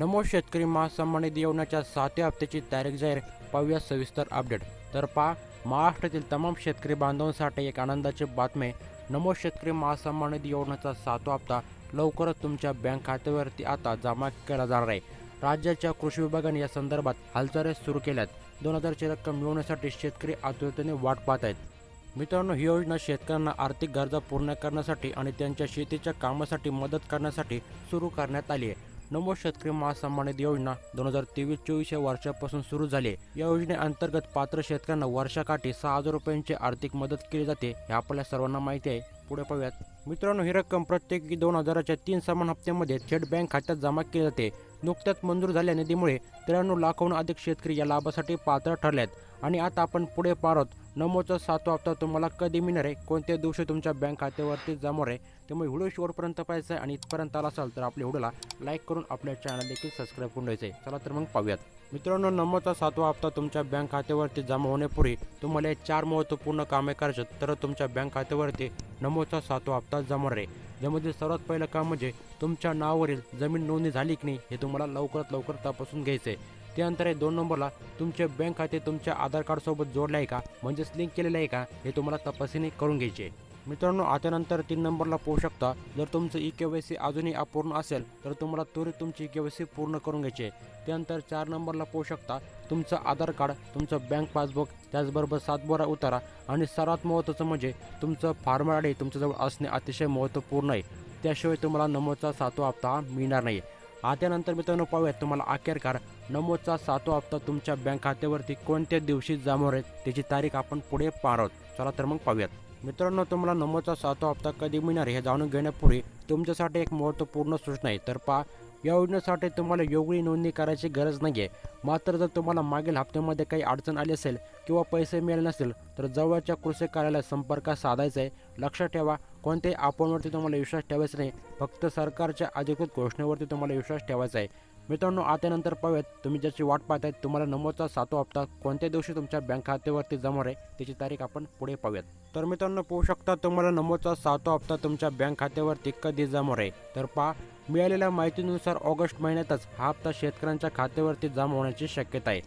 नमो शेतकरी महासन्मानित योजनेच्या सातव्या हप्त्याची तारीख जाहीर. पाहूया सविस्तर अपडेट. तर पहा महाराष्ट्रातील तमाम शेतकरी बांधवांसाठी एक आनंदाची बातमी. नमो शेतकरी महासन्मानित योजनेचा सातवा हप्ता लवकरच तुमच्या बँक खात्यावरती आता जमा केला जाणार आहे. राज्याच्या कृषी विभागाने या संदर्भात हालचाली सुरू केल्यात. दोन हजारची रक्कम मिळवण्यासाठी शेतकरी आतुरतेने वाट पाहत आहेत. मित्रांनो ही योजना शेतकऱ्यांना आर्थिक गरजा पूर्ण करण्यासाठी आणि त्यांच्या शेतीच्या कामासाठी मदत करण्यासाठी सुरू करण्यात आली आहे. नमो शेतकरी महासन्मान निधी योजना दोन हजार तेवीस चोवीस या वर्षापासून सुरू झाली. या योजनेअंतर्गत पात्र शेतकऱ्यांना वर्षाकाठी सहा हजार रुपयांची आर्थिक मदत केली जाते. हे आपल्या सर्वांना माहिती आहे. पुढे पाहूयात. मित्रांनो ही रक्कम प्रत्येकी दोन हजाराच्या तीन समान हप्त्यामध्ये थेट बँक खात्यात जमा केली जाते. नुकत्याच मंजूर झाल्या निधीमुळे त्र्याण्णव लाखाहून अधिक शेतकरी या लाभासाठी पात्र ठरले आहेत आणि आता आपण पुढे पाहत नमोचा सातवा हप्ता तुम्हाला कधी मिळणार आहे? कोणत्या दिवशी तुमच्या बँक खात्यावरती जमणार आहे? त्यामुळे व्हिडिओ शेवटपर्यंत पाहायचं आहे आणि इथपर्यंत आला असाल तर आपल्या व्हिडिओला लाईक करून आपल्या चॅनल देखील सबस्क्राईब करून द्यायचं आहे. चला तर मग पाहूयात. मित्रांनो नमोचा सातवा हप्ता तुमच्या बँक खात्यावरती जमा होण्यापूर्वी तुम्हाला चार महत्त्वपूर्ण कामे करायचे आहेत, तर तुमच्या बँक खात्यावरती नमोचा सातवा हप्ता जमणार आहे. ज्यामध्ये सर्वात पहिलं काम म्हणजे तुमच्या नावावरील जमीन नोंदणी झाली की नाही हे तुम्हाला लवकरात लवकर तपासून घ्यायचं आहे त्यानंतर आहे दोन नंबरला तुमचे बँक खाते तुमच्या आधार कार्ड सोबत जोडले आहे का? म्हणजेच लिंक केलेलं आहे का? हे तुम्हाला तपासणी करून घ्यायचे मित्रांनो आता तीन नंबरला पोहू शकता. जर तुमचं ई के वाय सी अजूनही अपूर्ण असेल तर तुम्हाला त्वरित तुमची ई के वाय सी पूर्ण करून घ्यायची आहे. त्यानंतर चार नंबरला पोहू शकता. तुमचं आधार कार्ड तुमचं बँक पासबुक त्याचबरोबर सातबोरा उतारा. आणि सर्वात महत्त्वाचं म्हणजे तुमचं फार्मर आय डी तुमच्याजवळ असणे अतिशय महत्त्वपूर्ण आहे. त्याशिवाय तुम्हाला नमोचा सातवा हप्ता मिळणार नाही. आता नंतर मित्रांनो पाहूयात तुम्हाला अखेरकार नमोचा सातवा हप्ता तुमच्या बँक खात्यावरती कोणत्या दिवशी जमा आहे त्याची तारीख आपण पुढे पाहणार आहोत. चला तर मग पाहूयात. मित्रांनो तुम्हाला नमोचा सातवा हप्ता कधी मिळणार हे जाणून घेण्यापूर्वी तुमच्यासाठी एक महत्त्वपूर्ण सूचना आहे. तर पहा या योजनेसाठी तुम्हाला योगळी नोंदणी करायची गरज नाही आहे मात्र जर तुम्हाला मागील हप्त्यामध्ये काही अडचण आली असेल किंवा पैसे मिळाले नसेल तर जवळच्या कृषी कार्यालयात संपर्क साधायचा आहे. लक्षात ठेवा कोणत्याही आपणवरती तुम्हाला विश्वास ठेवायचा नाही. फक्त सरकारच्या अधिकृत घोषणेवरती तुम्हाला विश्वास ठेवायचा आहे. मित्रांनो आता नंतर पाहूयात तुम्ही ज्याची वाट पाहतायत तुम्हाला नमोचा सातवा हप्ता कोणत्या दिवशी तुमच्या बँक खात्यावरती जमा आहे त्याची तारीख आपण पुढे पाहूयात. तर मित्रांनो पाहू शकता तुम्हाला नमोचा सातवा हप्ता तुमच्या बँक खात्यावरती कधी जमा आहे? तर पहा मिळालेल्या माहितीनुसार ऑगस्ट महिन्यातच हा हप्ता शेतकऱ्यांच्या खात्यावरती जमा होण्याची शक्यता आहे.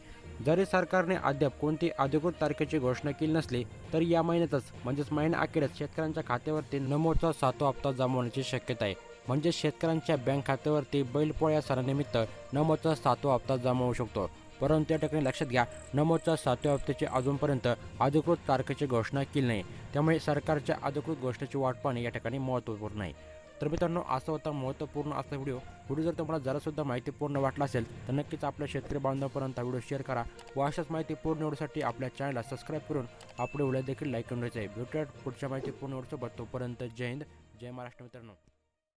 जरी सरकारने अद्याप कोणती अधिकृत तारखेची घोषणा केली नसली तरी या महिन्यातच म्हणजेच महिन्या अखेरच शेतकऱ्यांच्या खात्यावरती नमोचा सातवा हप्ता जमा होण्याची शक्यता आहे. म्हणजे शेतकऱ्यांच्या बँक खात्यावरती बैलपोळ्या सणानिमित्त नमोचा सातवा हप्ता जमा होऊ शकतो. परंतु त्या ठिकाणी लक्षात घ्या नमोच्या सातव्या हप्त्याची अजूनपर्यंत अधिकृत तारखेची घोषणा केली नाही. त्यामुळे सरकारच्या अधिकृत घोषणेची वाट पाहणे या ठिकाणी महत्त्वपूर्ण आहे. तर मित्रांनो असा होता महत्त्वपूर्ण असा व्हिडिओ. व्हिडिओ जर तुम्हाला जरासुद्धा माहितीपूर्ण वाटला असेल तर नक्कीच आपल्या शेतकरी बांधवापर्यंत हा व्हिडिओ शेअर करा व अशाच माहिती पूर्ण व्हिडिओसाठी आपल्या चॅनलला सबस्क्राईब करून आपले व्हिडिओ देखील लाईक करून द्यायचं आहे. भेटूयात पुढच्या माहिती पूर्ण व्हिडिओसोबत. तोपर्यंत जय हिंद जय महाराष्ट्र मित्रांनो.